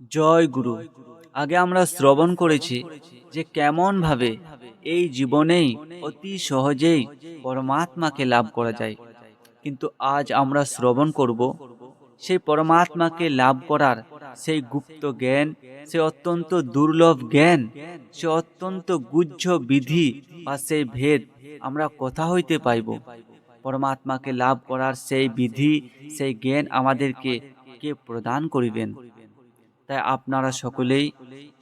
জয় গুরু। আগে আমরা শ্রবণ করেছি যে কেমনভাবে এই জীবনেই অতি সহজেই পরমাত্মাকে লাভ করা যায়। কিন্তু আজ আমরা শ্রবণ করব সেই পরমাত্মাকে লাভ করার সেই গুপ্ত জ্ঞান, সে অত্যন্ত দুর্লভ জ্ঞান, সে অত্যন্ত গুহ্য বিধি বা সেই ভেদ আমরা কথা হইতে পাইব। পরমাত্মাকে লাভ করার সেই বিধি, সেই জ্ঞান আমাদেরকে কে প্রদান করিবেন? তাই আপনারা সকলেই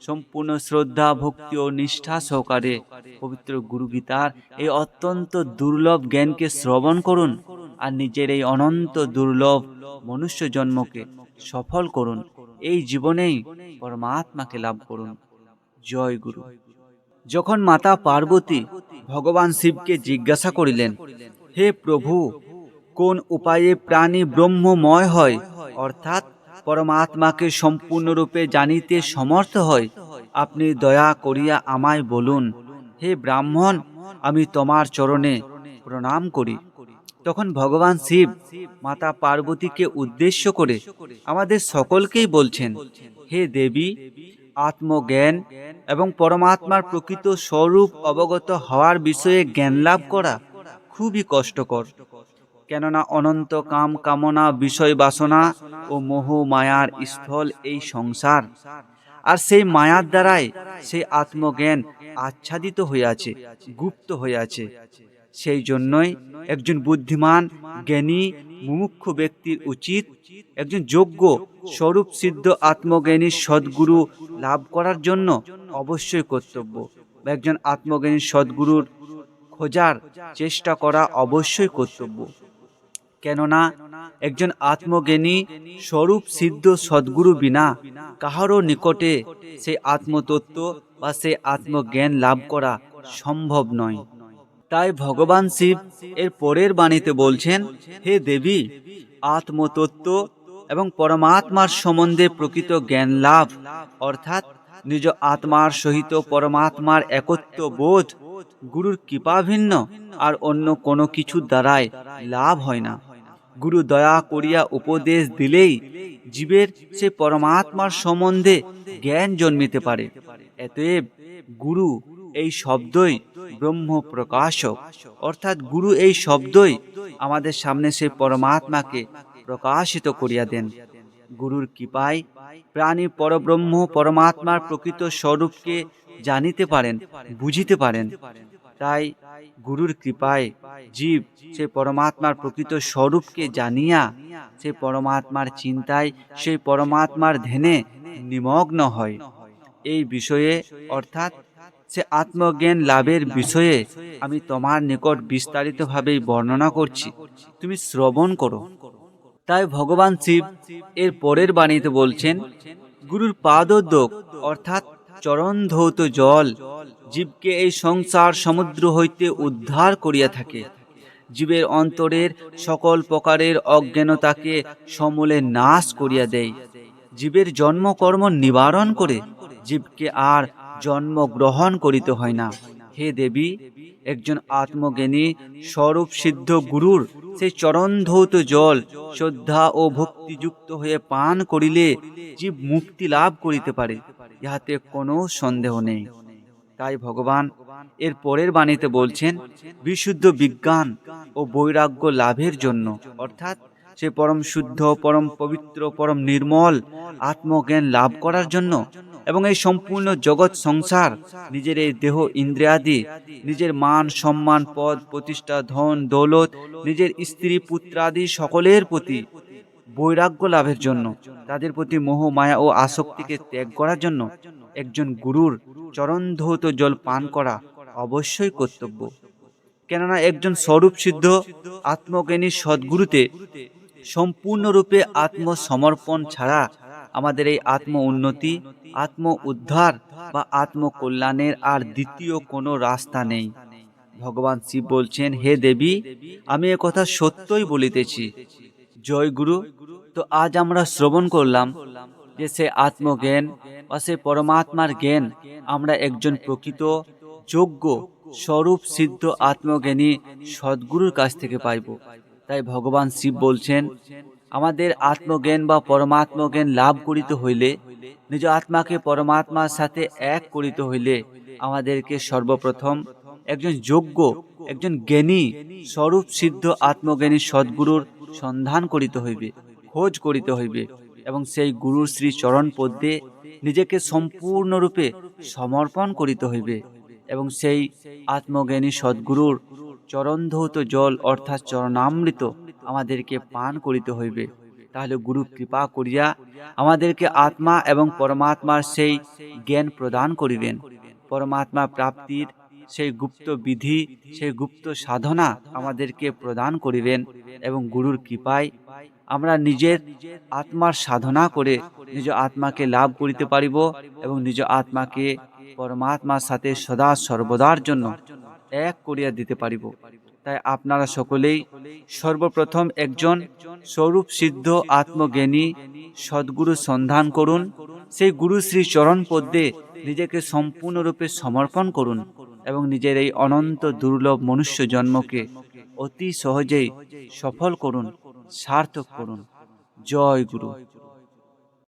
সম্পূর্ণ শ্রদ্ধা, ভক্তি ও নিষ্ঠা সহকারে পবিত্র গুরু গীতার এই অত্যন্ত দুর্লভ জ্ঞানকে শ্রবণ করুন আর নিজের এই অনন্ত দুর্লভ মনুষ্য জন্মকে সফল করুন। এই জীবনেই পরমাত্মাকে লাভ করুন। জয় গুরু। যখন মাতা পার্বতী ভগবান শিবকে জিজ্ঞাসা করিলেন, হে প্রভু, কোন উপায়ে প্রাণী ব্রহ্মময় হয়? অর্থাৎ পরমাত্মাকে সম্পূর্ণরূপে জানিতে সমর্থ হয় আপনি দয়া করিয়া আমায় বলুন, হে ব্রাহ্মণ, আমি তোমার চরণে প্রণাম করি। তখন ভগবান শিব মাতা পার্বতীকে উদ্দেশ্য করে আমাদের সকলকেই বলছেন, হে দেবী, আত্মজ্ঞান এবং পরমাত্মার প্রকৃত স্বরূপ অবগত হওয়ার বিষয়ে জ্ঞান লাভ করা খুবই কষ্টকর। কেননা অনন্ত কাম কামনা, বিষয় বাসনা ও মোহ মায়ার স্থল এই সংসার। আর সেই মায়ার দ্বারাই সেই আত্মজ্ঞান আচ্ছাদিত হইয়াছে, গুপ্ত হইয়াছে। সেই জন্যই একজন বুদ্ধিমান, জ্ঞানী মুমুক্ষ ব্যক্তির উচিত একজন যোগ্য, স্বরূপ সিদ্ধ আত্মজ্ঞানী সদ্গুরু লাভ করার জন্য অবশ্যই কর্তব্য বা একজন আত্মজ্ঞানী সদ্গুরুর খোঁজার চেষ্টা করা অবশ্যই কর্তব্য। কেননা একজন আত্মজ্ঞানী স্বরূপ সিদ্ধ সদ্গুরু বিনা কাহারও নিকটে সে আত্মতত্ত্ব বা সে আত্মজ্ঞান লাভ করা সম্ভব নয়। তাই ভগবান শিব এর পরের বাণীতে বলছেন, হে দেবী, আত্মতত্ত্ব এবং পরমাত্মার সম্বন্ধে প্রকৃত জ্ঞান লাভ, অর্থাৎ নিজ আত্মার সহিত পরমাত্মার একত্ব বোধ গুরুর কৃপা ভিন্ন আর অন্য কোনো কিছু দ্বারাই লাভ হয় না। গুরু দয়া করিয়া উপদেশ দিলেই জীবের সে পরমাত্মার সম্বন্ধে জ্ঞান জন্মিতে পারে। এতএব গুরু এই শব্দই ব্রহ্ম প্রকাশক অর্থাৎ গুরু এই শব্দই আমাদের সামনে সে পরমাত্মাকে প্রকাশিত করিয়া দেন। গুরুর কৃপায় প্রাণী পরব্রহ্ম পরমাত্মার প্রকৃত স্বরূপকে জানিতে পারেন, বুঝিতে পারেন। তাই গুরুর কৃপায় জীব সে পরমাত্মার প্রকৃত স্বরূপকে জানিয়া সে পরমাত্মার চিন্তায় সেই পরমাত্মার ধ্যানে নিমগ্ন হয়। এই বিষয়ে, অর্থাৎ সে আত্মজ্ঞান লাভের বিষয়ে আমি তোমার নিকট বিস্তারিতভাবেই বর্ণনা করছি। তুমি শ্রবণ করো। তাই ভগবান শিব এর পরের বাণীতে বলছেন, গুরুর পাদোদ্যোগ অর্থাৎ চরণ ধৌত জল জীবকে এই সংসার সমুদ্র হইতে উদ্ধার করিয়া থাকে। জীবের অন্তরের সকল প্রকারের অজ্ঞানতাকে সমূলে নাশ করিয়া দেয়। জীবের জন্মকর্ম নিবারণ করে, জীবকে আর জন্ম গ্রহণ করিতে হয় না। হে দেবী, একজন আত্মজ্ঞানী, স্বরূপ সিদ্ধ গুরুর সেই চরণধৌত জল শ্রদ্ধা ও ভক্তিযুক্ত হয়ে পান করিলে জীব মুক্তি লাভ করিতে পারে, ইহাতে কোনো সন্দেহ নেই। তাই ভগবান এর পরের বাণীতে বলছেন, বিশুদ্ধ বিজ্ঞান ও বৈরাগ্য লাভের জন্য। অর্থাৎ সে পরম শুদ্ধ, পরম পবিত্র, পরম নির্মল আত্মজ্ঞান লাভ করার জন্য এবং এই সম্পূর্ণ জগৎ সংসার, নিজের এই দেহ ইন্দ্রিয়াদি, নিজের মান, সম্মান, পদ, প্রতিষ্ঠা, ধন, দৌলত, নিজের স্ত্রী, পুত্রাদি সকলের প্রতি বৈরাগ্য লাভের জন্য, তাদের প্রতি মোহ, মায়া ও আসক্তিকে ত্যাগ করার জন্য একজন গুরুর চরণধৌত জল পান করা অবশ্যই কর্তব্য। কেননা একজন স্বরূপ সিদ্ধ আত্মজ্ঞানী সদ্গুরুতে সম্পূর্ণরূপে আত্মসমর্পণ ছাড়া আমাদের এই আত্ম উন্নতি, আত্ম উদ্ধার বা আত্মকল্যাণের আর দ্বিতীয় কোনো রাস্তা নেই। ভগবান শিব বলছেন, হে দেবী, আমি কথা সত্যই বলিতেছি। জয় গুরু, তো আজ আমরা শ্রবণ করলাম যে সে আত্মজ্ঞান বা সে পরমাত্মার জ্ঞান, আমরা একজন প্রকৃত, যোগ্য, স্বরূপ, সিদ্ধ, আত্মজ্ঞানী সদ্গুরুর কাছ থেকে পাইব। তাই ভগবান শিব বলছেন, আমাদের আত্মজ্ঞান বা পরমাত্মজ্ঞান লাভ করিতে হইলে, নিজ আত্মাকে পরমাত্মার সাথে এক করিতে হইলে আমাদেরকে সর্বপ্রথম একজন যোগ্য, একজন জ্ঞানী, স্বরূপ, সিদ্ধ, আত্মজ্ঞানী সদ্গুরুর সন্ধান করিতে হইবে, খোঁজ করিতে হইবে। এবং সেই গুরুর শ্রী চরণ পদ্মে নিজেকে সম্পূর্ণরূপে সমর্পণ করিতে হইবে এবং সেই আত্মজ্ঞানী সদ্গুরুর চরণধৌত জল অর্থাৎ চরণামৃত আমাদেরকে পান করিতে হইবে। তাহলে গুরু কৃপা করিয়া আমাদেরকে আত্মা এবং পরমাত্মার সেই জ্ঞান প্রদান করিবেন। পরমাত্মা প্রাপ্তির সেই গুপ্ত বিধি, সেই গুপ্ত সাধনা আমাদেরকে প্রদান করিবেন এবং গুরুর কৃপায় আমরা নিজের আত্মার সাধনা করে নিজ আত্মাকে লাভ করিতে পারিব এবং নিজ আত্মাকে পরমাত্মার সাথে সদা সর্বদার জন্য এক করিয়া দিতে পারিব। তাই আপনারা সকলেই সর্বপ্রথম একজন স্বরূপ সিদ্ধ আত্মজ্ঞানী সদ্গুরু সন্ধান করুন। সেই গুরু শ্রী চরণ পদ্মে নিজেকে সম্পূর্ণরূপে সমর্পণ করুন এবং নিজের এই অনন্ত দুর্লভ মনুষ্য জন্মকে অতি সহজেই সফল করুন। সার্থক করুন। জয় গুরু।